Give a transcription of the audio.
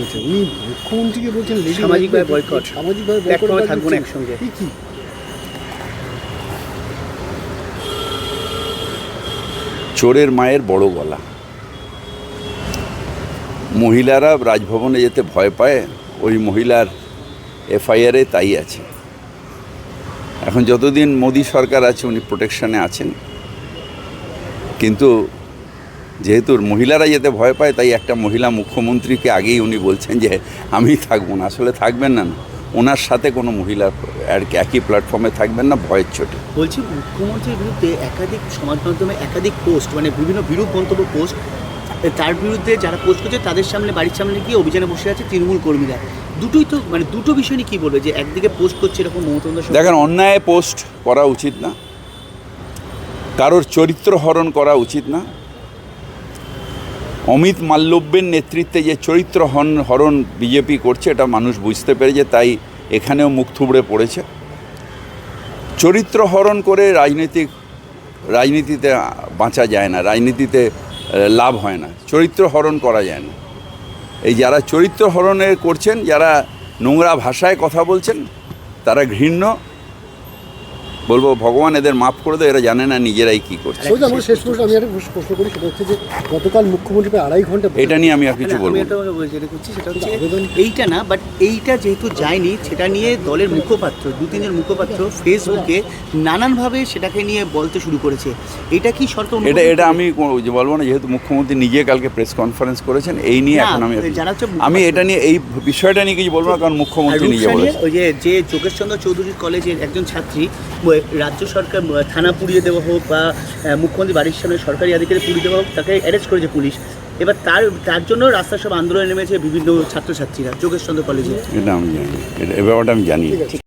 হয়েছে উনি মুখ্যমন্ত্রীকে বলছেন সামাজিকভাবে boycott। সামাজিকভাবে থাকব না একসঙ্গে। কি কি? চোরের মায়ের বড় গলা। মহিলারা রাজভবনে যেতে ভয় পায় ওই মহিলার এফআইআরে তাই আছে। এখন যতদিন মোদী সরকার আছে উনি প্রোটেকশনে আছেন। কিন্তু যেহেতু মহিলারা যেতে ভয় পায় তাই একটা মহিলা মুখ্যমন্ত্রীকে আগেই উনি বলছেন যে আমি থাকব না। আসলে থাকবেন না না। ওনার সাথে কোনো মহিলা আর কি একই প্ল্যাটফর্মে থাকবেন না ভয়ের চোটে। বলছি মুখ্যমন্ত্রীর বিরুদ্ধে একাধিক সমাজ মাধ্যমে একাধিক পোস্ট মানে বিভিন্ন বিরূপ মন্তব্য পোস্ট তার বিরুদ্ধে যারা পোস্ট করছে তাদের সামনে বাড়ির সামনে গিয়ে অভিযানে বসে আছে তৃণমূল কর্মীরা। দুটোই তো মানে দুটো বিষয় নিয়ে কী বলবে? যে একদিকে পোস্ট করছে এরকম মমতা দেখেন অন্যায় পোস্ট করা উচিত না। কারোর চরিত্র হরণ করা উচিত না। অমিত মাল্লব্যের নেতৃত্বে যে চরিত্র হন, হরণ বিজেপি করছে, এটা মানুষ বুঝতে পেরেছে তাই এখানেও মুখ থুবড়ে পড়েছে। চরিত্র হরণ করে রাজনৈতিক, রাজনীতিতে বাঁচা যায় না, রাজনীতিতে লাভ হয় না, চরিত্র হরণ করা যায় না। এই যারা চরিত্র হরণের করছেন, যারা নোংরা ভাষায় কথা বলছেন, তারা ঘৃণ্য বলব ভগবান এদের মাফ করে দেয় এরা জানে না নিজেরাই কি করছে। আমার শেষ প্রশ্ন আমি একটা প্রশ্ন করি সেটা হচ্ছে যে গতকাল মুখ্যমন্ত্রী আড়াই ঘণ্টা এটা নিয়ে আমি আর কিছু বলব এইটা না বাট এইটা যেহেতু যায়নি সেটা নিয়ে দলের মুখপাত্র দু তিনজন মুখপাত্র ফেসবুকে নানানভাবে সেটাকে নিয়ে বলতে শুরু করেছে। এটা কি শর্ত এটা এটা আমি বলব না যেহেতু মুখ্যমন্ত্রী নিজে কালকে প্রেস কনফারেন্স করেছেন এই নিয়ে এখন আমি আমি এটা নিয়ে এই বিষয়টা নিয়ে কিছু বলব না কারণ মুখ্যমন্ত্রী নিজে বলেছেন। ওই যে যে যোগেশচন্দ্র চৌধুরী কলেজের একজন ছাত্রী রাজ্য সরকার থানা পুড়িয়ে দেওয়া হোক বা মুখ্যমন্ত্রী বাড়ির সামনে সরকারি আধিকারিক পুড়িয়ে দেওয়া হোক তাকে অ্যারেস্ট করেছে পুলিশ। এবার তার তার জন্য রাস্তা সব আন্দোলনে নেমেছে বিভিন্ন ছাত্রছাত্রীরা যোগেশচন্দ্র কলেজে। এটা আমি জানি। এটা এ ব্যাপারটা আমি জানি। ঠিক